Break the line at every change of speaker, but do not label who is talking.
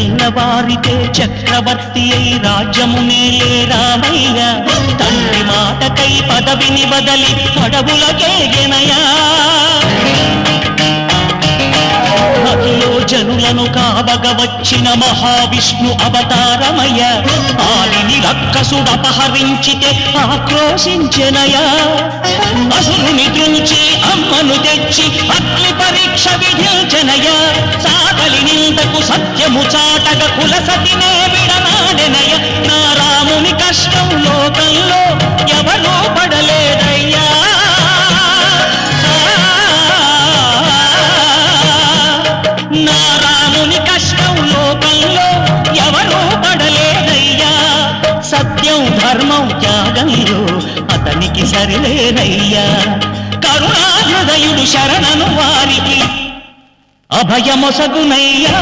తెల్లవారితే చక్రవర్తి అయి రాజ్యము నేలే రామయ్య. తండ్రి మాటకై పదవిని బదలి అడవులకే గెనయా నదిలో జనులను కావగ వచ్చిన మహావిష్ణు అవతారమయ్య. ఆడిని రక్కసుడపహరించితే ఆక్రోశించెనయా అసురుని దృంచి అమ్మను తెచ్చి అగ్ని పరీక్ష విధించనయా సత్యము చాటగ కుల సతినే విడనాడెనయ నా రాముని కష్టం లోకంలో ఎవరూ పడలేదయ్యా. నా రాముని కష్టం లోకంలో ఎవరూ పడలేదయ్యా. సత్యం ధర్మం త్యాగంలో అతనికి సరిలేదయ్యా కరుణాహృదయుడు శరణను వారికి అభయమొసగునయ్యా.